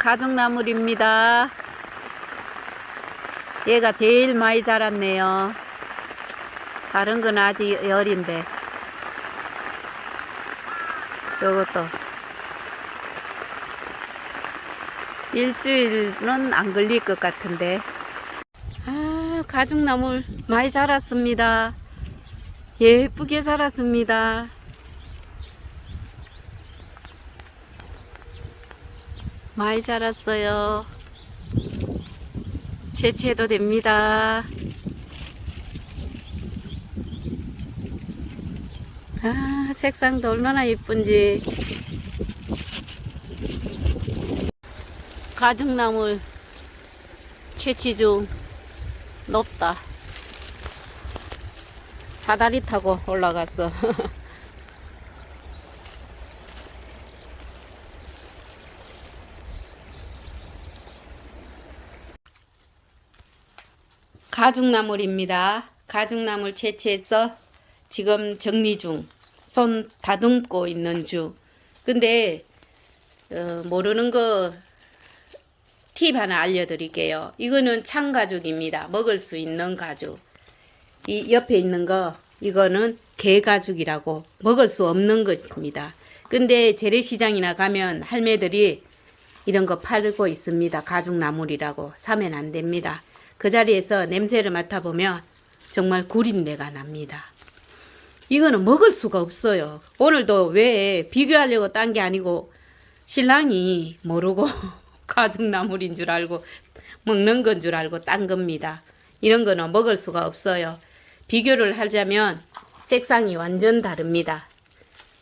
가죽나물입니다. 얘가 제일 많이 자랐네요. 다른 건 아직 열인데. 요것도. 일주일은 안 걸릴 것 같은데. 아, 가죽나물 많이 자랐습니다. 예쁘게 자랐습니다. 많이 자랐어요. 채채도 됩니다. 아, 색상도 얼마나 예쁜지. 가죽나물 채취 중 높다. 사다리 타고 올라갔어. 가죽나물입니다. 가죽나물 채취해서 지금 정리 중, 손 다듬고 있는 중. 근데 어, 모르는 거 팁 하나 알려드릴게요. 이거는 창가죽입니다. 먹을 수 있는 가죽. 이 옆에 있는 거 이거는 개가죽이라고 먹을 수 없는 것입니다. 근데 재래시장이나 가면 할매들이 이런 거 팔고 있습니다. 가죽나물이라고 사면 안 됩니다. 그 자리에서 냄새를 맡아보면 정말 구린내가 납니다. 이거는 먹을 수가 없어요. 오늘도 왜 비교하려고 딴 게 아니고 신랑이 모르고 가죽나물인 줄 알고 먹는 건 줄 알고 딴 겁니다. 이런 거는 먹을 수가 없어요. 비교를 하자면 색상이 완전 다릅니다.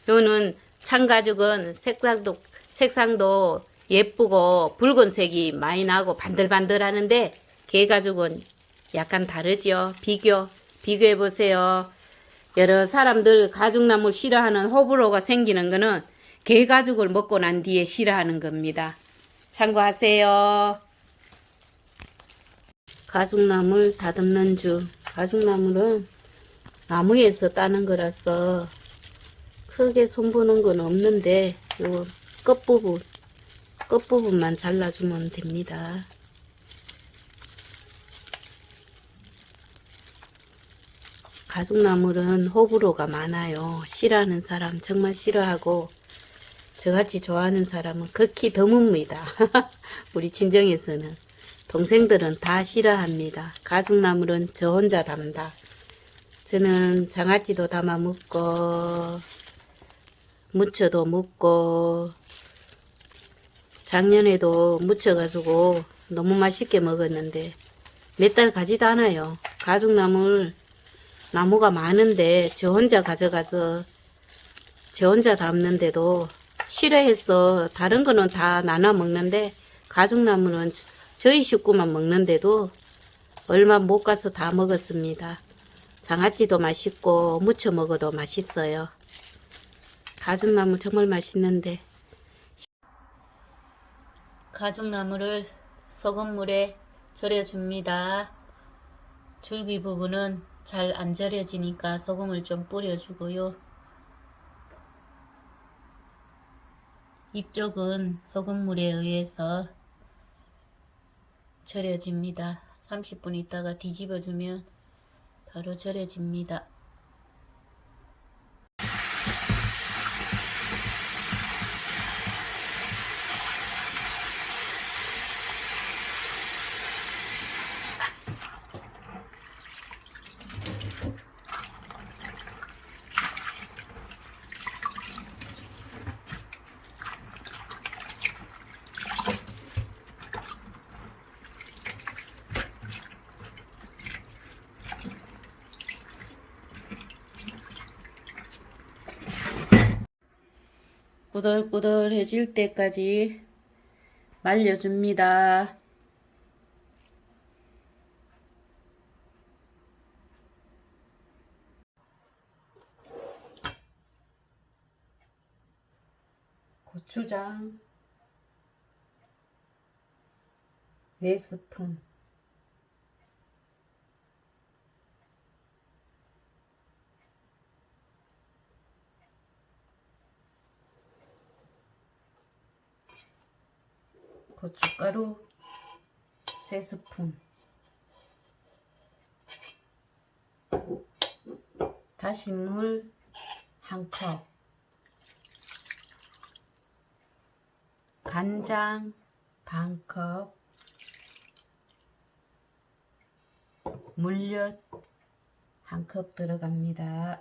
요는 창가죽은 색상도 색상도 예쁘고 붉은색이 많이 나고 반들반들 하는데 개 가죽은 약간 다르죠. 비교 비교해 보세요. 여러 사람들 가죽나물 싫어하는 호불호가 생기는 거는 개 가죽을 먹고 난 뒤에 싫어하는 겁니다. 참고하세요. 가죽나물 다듬는 중. 가죽나물은 나무에서 따는 거라서 크게 손보는 건 없는데 요 끝부분 끝부분만 잘라주면 됩니다. 가죽나물은 호불호가 많아요. 싫어하는 사람 정말 싫어하고 저같이 좋아하는 사람은 극히 드뭅니다. 우리 친정에서는 동생들은 다 싫어합니다. 가죽나물은 저 혼자 담다. 저는 장아찌도 담아 먹고 무쳐도 먹고 작년에도 무쳐가지고 너무 맛있게 먹었는데 몇 달 가지도 않아요. 가죽나물 나무가 많은데 저 혼자 가져가서 저 혼자 담는데도 싫어해서 다른 거는 다 나눠 먹는데 가죽나무는 저희 식구만 먹는데도 얼마 못 가서 다 먹었습니다. 장아찌도 맛있고 무쳐 먹어도 맛있어요. 가죽나무 정말 맛있는데 가죽나무를 소금물에 절여줍니다. 줄기 부분은 잘 안 절여지니까 소금을 좀 뿌려주고요. 입쪽은 소금물에 의해서 절여집니다. 30분 있다가 뒤집어주면 바로 절여집니다. 꾸덕꾸덕해질 때까지 말려줍니다. 고추장 4스푼 고춧가루 3스푼. 다신 물 1컵. 간장 반컵. 물엿 한 컵 들어갑니다.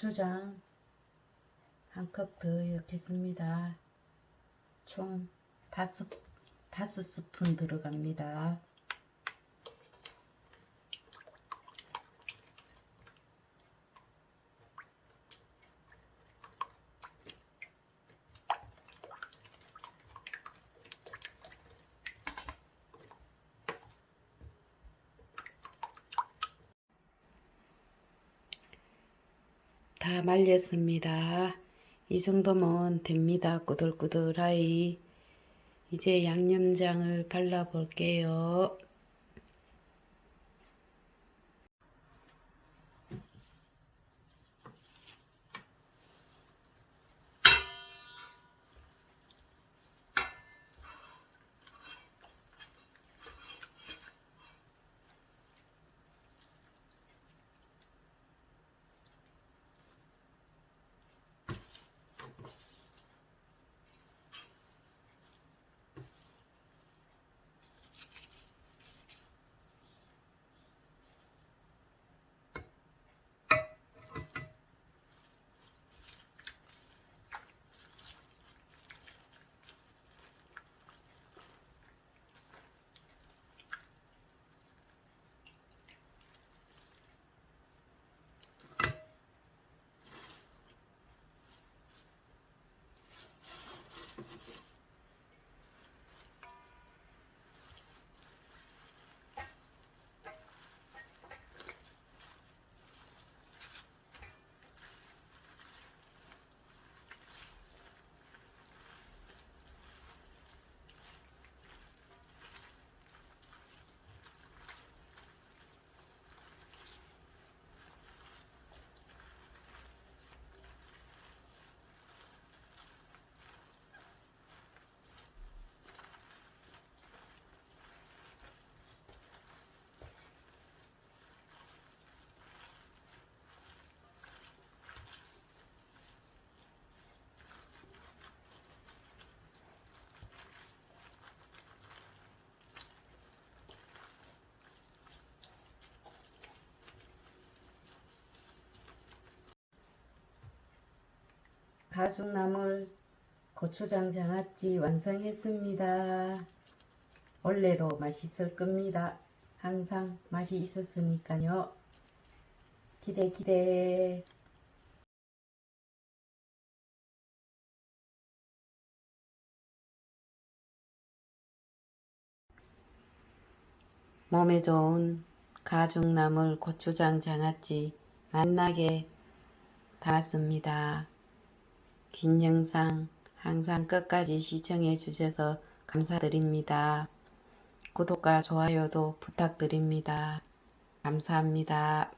고추장 한 컵 더 넣겠습니다. 총 다섯, 다섯 스푼 들어갑니다. 다 말렸습니다. 이 정도면 됩니다. 꾸들꾸들하이. 이제 양념장을 발라 볼게요. 가죽나물 고추장 장아찌 완성했습니다. 원래도 맛있을 겁니다. 항상 맛이 있었으니까요. 기대 기대. 몸에 좋은 가죽나물 고추장 장아찌 맛나게 담았습니다. 긴 영상 항상 끝까지 시청해 주셔서 감사드립니다. 구독과 좋아요도 부탁드립니다. 감사합니다.